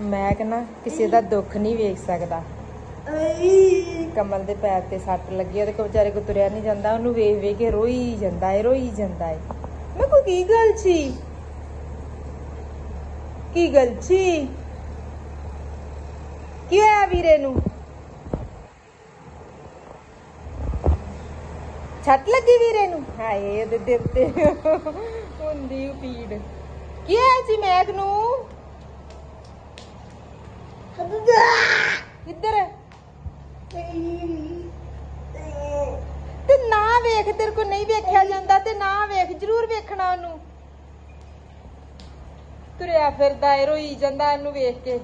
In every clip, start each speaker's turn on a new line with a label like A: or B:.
A: ਮੈਂ ਕਹਿੰਦਾ ਕਿਸੇ ਦਾ ਦੁੱਖ ਨਹੀਂ ਵੇਖ ਸਕਦਾ। ਕਮਲ ਦੇ ਪੈਰ ਤੇ ਸੱਟ ਲੱਗੀ ਉਹਦੇ ਕੋ ਵਿਚਾਰੇ ਕੋ ਤੁਰਿਆ ਨਹੀਂ ਜਾਂਦਾ, ਉਹਨੂੰ ਵੇਖ ਵੇਖ ਕੇ ਰੋਈ ਜਾਂਦਾ ਏ, ਰੋਈ ਜਾਂਦਾ ਏ। ਮੈਂ ਕੋ ਕੀ ਗੱਲ ਸੀ? ਕੀ ਗੱਲ ਸੀ? ਕੀ ਹੋਇਆ ਵੀਰੇ ਨੂੰ? ਛੱਟ ਲੱਗੀ ਵੀਰੇ ਨੂੰ? ਹਾਏ ਉਹਦੇ ਦਿਲ ਤੇ ਹੁੰਦੀ ਪੀੜ। ਕੀ ਹੋਇਆ ਸੀ ਮੈਗ ਨੂੰ? ਕਿੱਧਰ? ਤੇ ਨਾ ਵੇਖ, ਤੇਰੇ ਕੋ ਨਹੀਂ ਵੇਖਿਆ ਜਾਂਦਾ ਤੇ ਨਾ ਵੇਖ, ਜ਼ਰੂਰ ਵੇਖਣਾ ਉਹਨੂੰ। ਤੁਰਿਆ ਫਿਰਦਾ ਏ, ਰੋਈ ਜਾਂਦਾ ਇਹਨੂੰ ਵੇਖ ਕੇ।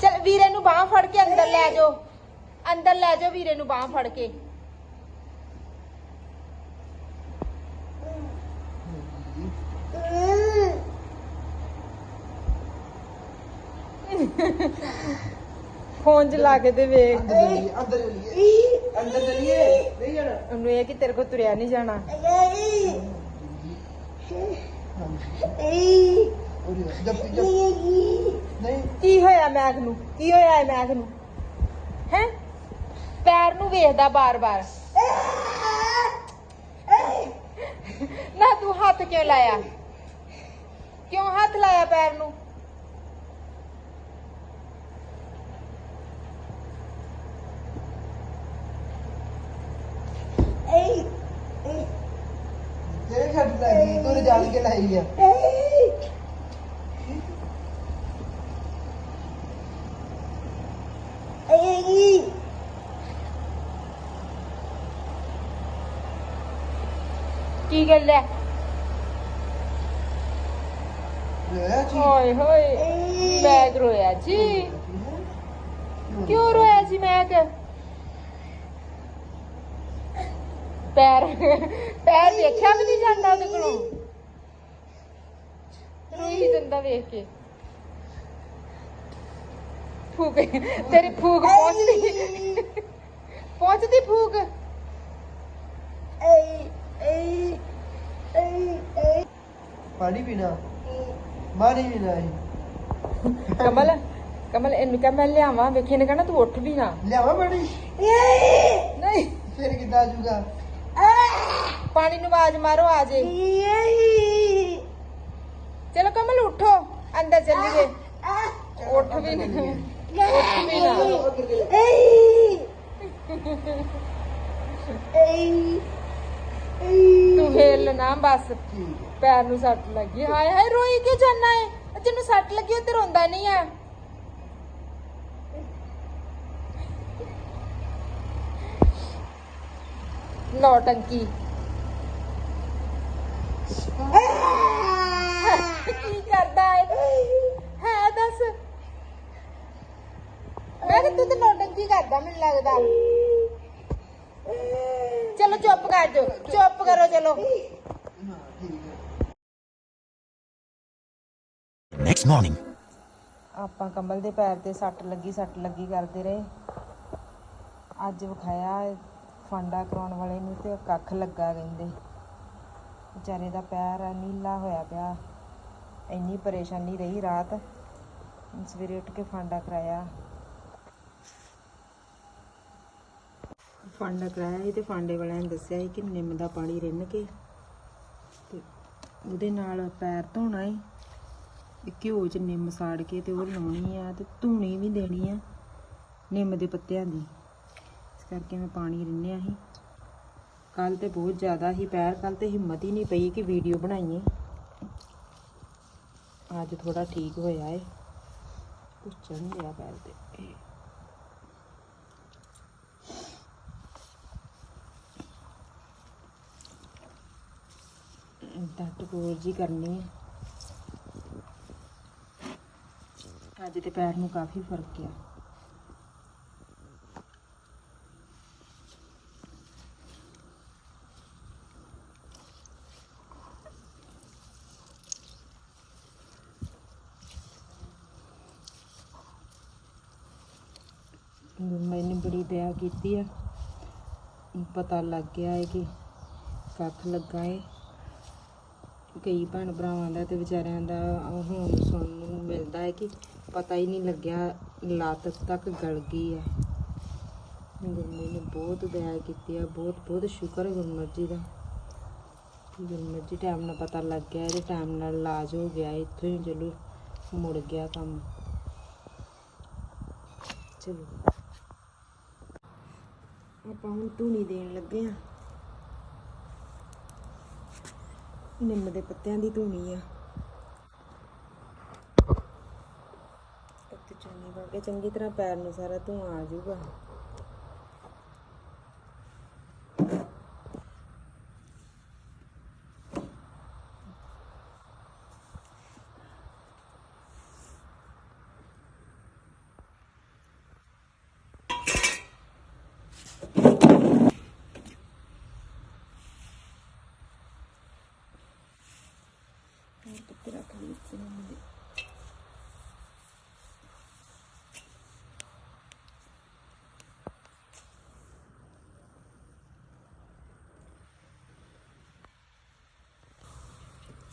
A: ਚਲ, ਵੀਰੇ ਨੂੰ ਬਾਹ ਫੜ ਕੇ ਅੰਦਰ ਲੈ ਜਾਓ। ਅੰਦਰ ਲੈ ਜਾਓ ਵੀਰੇ ਨੂੰ ਬਾਹ ਫੜ ਕੇ। ਫੋਨ ਚ ਲਾ ਕੇ ਤੇ ਵੇਖ
B: ਅੰਦਰ ਚਲੀਏ ਅੰਦਰ ਚਲੀਏ। ਨਹੀਂ ਜਾਣਾ।
A: ਉਹਨੂੰ ਇਹ ਕਿ ਤੇਰੇ ਕੋ ਤੁਰਿਆ ਨਹੀਂ ਜਾਣਾ।
B: ਨਹੀਂ।
A: ਕੀ ਹੋਇਆ ਮੈਗ ਨੂੰ? ਕੀ ਹੋਇਆ ਹੈ ਮੈਗ ਨੂੰ? ਹੈ? ਪੈਰ ਨੂੰ ਵੇਖਦਾ ਬਾਰ-ਬਾਰ। ਨਾ ਤੂੰ ਹੱਥ ਕਿਉਂ ਲਾਇਆ? ਕਿਉਂ ਹੱਥ ਲਾਇਆ ਪੈਰ ਨੂੰ
B: ਤੇਰੇ ਖੱਟ ਲੱਗੀ ਤੂੰ ਜਾਣ ਕੇ ਲਾਈ ਆ।
A: ਕੀ ਗੱਲ ਹੈ
B: ਲੈ ਜੀ?
A: ਓਏ ਹੋਏ ਮੈਗ ਰੋਇਆ ਜੀ? ਕਿਉਂ ਰੋਇਆ ਜੀ ਮੈਗ ਪੈਰ ਪੈਰ ਵੇਖਿਆ ਵੀ ਨਹੀਂ ਜਾਂਦਾ ਉਹਦੇ ਕੋਲੋਂ? ਰੋਈ ਜਾਂਦਾ ਵੇਖ ਕੇ। ਫੂਕ। ਤੇਰੀ ਫੂਕ ਪਹੁੰਚਦੀ। ਪਹੁੰਚਦੀ ਫੂਕ।
B: ਪਾਣੀ ਪੀਣਾ? ਮਾਰੀ ਪੀਣਾ ਹੈ
A: ਕਮਲ ਕਮਲ ਇਹਨੂੰ ਕਹਿ ਮੈਂ ਲਿਆਵਾਂ। ਵੇਖੀ ਨੇ ਕਹਣਾ ਤੂੰ ਉੱਠ ਵੀ ਨਾ।
B: ਲਿਆਵਾ ਪਾਣੀ?
A: ਨਹੀਂ।
B: ਫਿਰ ਕਿੱਦਾਂ ਆ ਜਾਊਗਾ
A: ਪਾਣੀ ਨੂੰ ਆਵਾਜ਼ ਮਾਰੋ ਆ ਜੇ। ਚਲੋ ਕਮਲ ਉਠੋ, ਅੰਦਰ ਚੱਲੀਏ। ਉੱਠ ਵੀ ਨਾ ਉੱਠ ਵੀ ਨਾ ਤੂੰ ਹਿੱਲ ਨਾ ਬਸ। ਪੈਰ ਨੂੰ ਸੱਟ ਲੱਗੀ। ਹਾਏ ਹਾਏ, ਰੋਈ ਕਿਉਂ ਜਾਨਾ ਏ? ਜਿਹਨੂੰ ਸੱਟ ਲੱਗੀ ਤੇ ਰੋਂਦਾ ਨਹੀਂ ਆ। ਨੌਟੰਕੀ ਕੀ ਕਰਦਾ ਏ ਹੈ ਦੱਸ ਮੈਂ ਕਿ ਤੂੰ ਤੇ ਨੌਟੰਕੀ ਕਰਦਾ ਮੈਨੂੰ ਲੱਗਦਾ। ਚਲੋ ਚੁੱਪ ਕਰ ਜਾਓ ਚੁੱਪ ਕਰੋ ਚਲੋ।
C: Next morning.
A: ਆਪਾਂ ਕਮਲ ਦੇ ਪੈਰ ਤੇ ਸੱਟ ਲੱਗੀ ਸੱਟ ਲੱਗੀ ਕਰਦੇ ਰਹੇ। ਅੱਜ ਵਿਖਾਇਆ ਫਾਂਡਾ ਕਰਾਉਣ ਵਾਲੇ ਨੂੰ ਤੇ ਕੱਖ ਲੱਗਾ ਕਹਿੰਦੇ। ਵਿਚਾਰੇ ਦਾ ਪੈਰ ਨੀਲਾ ਹੋਇਆ ਪਿਆ। ਇੰਨੀ ਪਰੇਸ਼ਾਨੀ ਰਹੀ ਰਾਤ। ਸਵੇਰੇ ਉੱਠ ਕੇ ਫਾਂਡਾ ਕਰਾਇਆ। ਫਾਂਡਾ ਕਰਾਇਆ ਸੀ ਤੇ ਫਾਂਡੇ ਵਾਲਿਆਂ ਨੇ ਦੱਸਿਆ ਸੀ ਕਿ ਨਿੰਮ ਦਾ ਪਾਣੀ ਰਿੰਨ ਕੇ ਤੇ ਉਹਦੇ ਨਾਲ ਪੈਰ ਧੋਣਾ ਹੈ ਵੀ ਘਿਓ ਚ ਨਿੰਮ ਸਾੜ ਕੇ ਤੇ ਉਹ ਲਾਉਣੀ ਆ ਤੇ ਧੂਣੀ ਵੀ ਦੇਣੀ ਆ ਨਿੰਮ ਦੇ ਪੱਤਿਆਂ ਦੀ। ਇਸ ਕਰਕੇ ਮੈਂ ਪਾਣੀ ਰਿੰਨਿਆ ਸੀ। ਕੱਲ ਤੇ ਬਹੁਤ ਜ਼ਿਆਦਾ ਹੀ ਪੈਰ ਕੱਲ ਤੇ ਹਿੰਮਤ ਹੀ ਨਹੀਂ ਪਈ ਕਿ ਵੀਡੀਓ ਬਣਾਈਏ। ਅੱਜ ਥੋੜਾ ਠੀਕ ਹੋਇਆ ਏ। ਕੁਛ ਚੜ੍ਹ ਗਿਆ ਪੈਰ ਤੇ। ਏਦਾਂ ਟਕੋਰ ਜੀ ਕਰਨੀ ਹੈ ਅੱਜ ਤੇ ਪੈਰ ਨੂੰ ਕਾਫੀ ਫ਼ਰਕ ਆ। ਮੈंने ਬੜੀ ਦਇਆ ਕੀਤੀ ਆ। ਪਤਾ ਲੱਗ ਗਿਆ ਹੈ ਕਿ ਕੱਖ ਲੱਗਾ ਹੈ ਕਈ ਭੈਣ ਭਰਾਵਾਂ ਦਾ ਤੇ ਵਿਚਾਰਿਆਂ ਦਾ ਹੁਣ ਸੁਣਨ ਨੂੰ ਮਿਲਦਾ ਹੈ ਕਿ ਪਤਾ ਹੀ ਨਹੀਂ ਲੱਗਿਆ, ਲੱਤ ਤੱਕ ਗਲ ਗਈ ਹੈ। ਗੁਰਮੁਰ ਨੇ ਬਹੁਤ ਦਇਆ ਕੀਤੀ ਹੈ, ਬਹੁਤ ਬਹੁਤ ਸ਼ੁਕਰ ਹੈ ਜੀ ਦਾ। ਕਿ ਜੀ ਟਾਈਮ ਨਾਲ ਪਤਾ ਲੱਗ ਗਿਆ, ਇਹਦੇ ਟਾਈਮ ਨਾਲ ਇਲਾਜ ਹੋ ਗਿਆ, ਇੱਥੋਂ ਹੀ ਚਲੋ ਮੁੜ ਗਿਆ ਕੰਮ। ਚਲੋ। ਆਪਾਂ ਹੁਣ ਧੂਣੀ ਦੇਣ ਲੱਗੇ ਆ ਨਿੰਮ ਦੇ ਪੱਤਿਆਂ ਦੀ ਧੂਣੀ ਆ। ਉੱਤੇ ਚੁੰਨੀ ਪਾ ਕੇ ਚੰਗੀ ਤਰ੍ਹਾਂ ਪੈਰ ਨੂੰ ਸਾਰਾ ਧੂਆਂ ਆ ਜਾਊਗਾ ਹੋਰ ਪੱਤੇ ਰੱਖ ਲਈ ਇੱਥੇ ਨਿੰਮ ਦੇ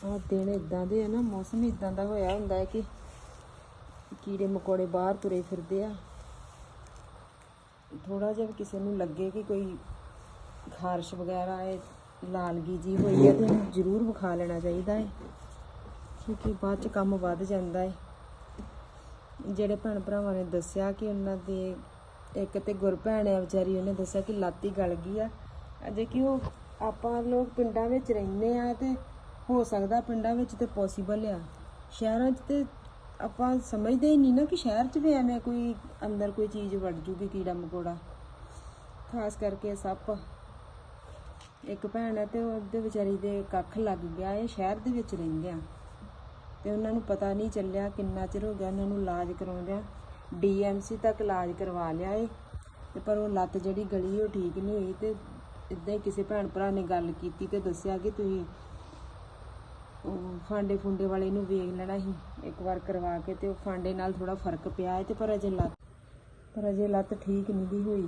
A: ਆਹ ਦਿਨ ਇਦਾਂ ਦੇ ਆ ਨਾ, ਮੌਸਮ ਇਦਾਂ ਦਾ ਹੋਇਆ ਹੁੰਦਾ ਹੈ ਕਿ ਕੀੜੇ ਮਕੌੜੇ ਬਾਹਰ ਤੁਰੇ ਫਿਰਦੇ ਆ। ਥੋੜਾ ਜਿਹਾ ਵੀ ਕਿਸੇ ਨੂੰ ਲੱਗੇ ਕਿ ਕੋਈ ਖਾਰਸ਼ ਵਗੈਰਾ ਹੈ, ਲਾਲਗੀ ਜੀ ਹੋਈ ਹੈ ਤੇ ਇਹਨੂੰ ਜ਼ਰੂਰ ਵਿਖਾ ਲੈਣਾ ਚਾਹੀਦਾ ਹੈ, ਕਿਉਂਕਿ ਬਾਅਦ ਚ ਕੰਮ ਵੱਧ ਜਾਂਦਾ ਹੈ। ਜਿਹੜੇ ਭੈਣ ਭਰਾਵਾਂ ਨੇ ਦੱਸਿਆ ਕਿ ਉਹਨਾਂ ਦੇ ਇੱਕ ਤੇ ਗੁਰਭੈਣ ਹੈ ਵਿਚਾਰੀ, ਉਹਨੇ ਦੱਸਿਆ ਕਿ ਲਾਤੀ ਗਲ ਗਈ ਆ। ਅਜੇ ਕਿ ਉਹ ਆਪਾਂ ਲੋਕ ਪਿੰਡਾਂ ਵਿੱਚ ਰਹਿੰਦੇ ਆ ਤੇ ਹੋ ਸਕਦਾ ਪਿੰਡਾਂ ਵਿੱਚ ਤੇ ਪੋਸੀਬਲ ਆ। ਸ਼ਹਿਰਾਂ 'ਚ ਤੇ ਆਪਾਂ ਸਮਝਦੇ ਹੀ ਨਹੀਂ ਨਾ ਕਿ ਸ਼ਹਿਰ 'ਚ ਵੀ ਐਵੇਂ ਕੋਈ ਅੰਦਰ ਕੋਈ ਚੀਜ਼ ਵੜ ਜੂਗੀ, ਕੀੜਾ ਮਕੋੜਾ। ਖਾਸ ਕਰਕੇ ਸੱਪ। ਇੱਕ ਭੈਣ ਹੈ ਤੇ ਉਹਦੇ ਵਿਚਾਰੀ ਦੇ ਕੱਖ ਲੱਗ ਗਿਆ, ਇਹ ਸ਼ਹਿਰ ਦੇ ਵਿੱਚ ਰਹਿੰਦੇ ਆ। ਤੇ ਉਹਨਾਂ ਨੂੰ ਪਤਾ ਨਹੀਂ ਚੱਲਿਆ ਕਿੰਨਾ ਚਿਰ ਹੋ ਗਿਆ ਉਹਨਾਂ ਨੂੰ ਇਲਾਜ ਕਰਾਉਂਦਿਆਂ। ਡੀਐਮਸੀ ਤੱਕ ਇਲਾਜ ਕਰਵਾ ਲਿਆ ਏ। ਤੇ ਪਰ ਉਹ ਲੱਤ ਜਿਹੜੀ ਗਲੀ ਉਹ ਠੀਕ ਨਹੀਂ ਹੋਈ ਤੇ ਇਦਾਂ ਹੀ ਕਿਸੇ ਭੈਣ ਭਰਾ ਨੇ ਗੱਲ ਕੀਤੀ ਤੇ ਦੱਸਿਆ ਕਿ ਤੁਸੀਂ ਫਾਂਡੇ ਫੁੰਡੇ ਵਾਲੇ ਨੂੰ ਵੇਖ ਲੈਣਾ ਸੀ, ਇੱਕ ਵਾਰ ਕਰਵਾ ਕੇ ਤੇ ਉਹ ਫਾਂਡੇ ਨਾਲ ਥੋੜਾ ਫ਼ਰਕ ਪਿਆ ਹੈ ਤੇ ਪਰ ਅਜੇ ਲੱਤ, ਪਰ ਅਜੇ ਲੱਤ ਠੀਕ ਨਹੀਂ ਦੀ ਹੋਈ।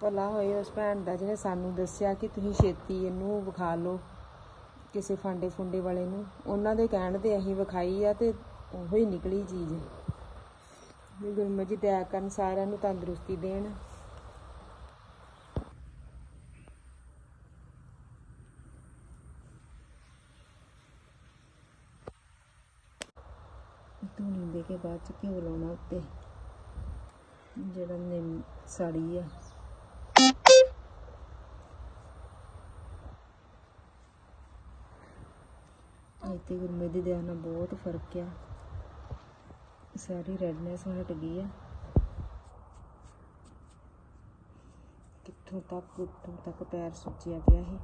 A: ਭਲਾ ਹੋਏ ਉਸ ਭੈਣ ਦਾ ਜਿਹਨੇ ਸਾਨੂੰ ਦੱਸਿਆ ਕਿ ਤੁਸੀਂ ਛੇਤੀ ਇਹਨੂੰ ਵਿਖਾ ਲਓ, ਕਿਸੇ ਫਾਂਡੇ ਫੁੰਡੇ ਵਾਲੇ ਨੂੰ। ਉਹਨਾਂ ਦੇ ਕਹਿਣ ਤੇ ਅਸੀਂ ਵਿਖਾਈ ਆ ਤੇ ਉਹੋ ਹੀ ਨਿਕਲੀ ਚੀਜ਼। ਵੀ ਗੁਰਮਤਿ ਜੀ ਦਇਆ ਕਰਨ ਸਾਰਿਆਂ ਨੂੰ ਤੰਦਰੁਸਤੀ ਦੇਣ। ਧੂਣੀ ਦੇ ਕੇ ਬਾਅਦ ਚ ਘਿਓ ਲਾਉਣਾ ਉੱਤੇ। ਜਿਹੜਾ ਨਿੰਮ ਸਾੜੀ ਆ। ਅੱਜ ਗੁਰਮੇ ਦੀ ਦਇਆ ਨਾਲ ਬਹੁਤ ਫ਼ਰਕ ਆ। ਸਾਰੀ ਰੈਡਨੈਸ ਹਟ ਗਈ ਆ। ਕਿੱਥੋਂ ਤੱਕ, ਉੱਥੋਂ ਤੱਕ ਪੈਰ ਸੁੱਜਿਆ ਪਿਆ ਸੀ।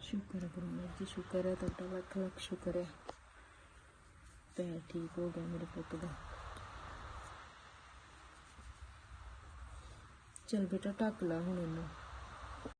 A: ਸ਼ੁਕਰ ਹੈ ਜੀ ਸ਼ੁਕਰ ਹੈ ਤੁਹਾਡਾ ਲੱਖ ਲੱਖ ਸ਼ੁਕਰ ਹੈ ਪੈਰ ਠੀਕ ਹੋ ਗਿਆ ਮੇਰੇ ਪੁੱਤ ਦਾ। ਚਲ ਬੇਟਾ ਢੱਕ ਲਾ ਹੁਣ ਇਹਨੂੰ।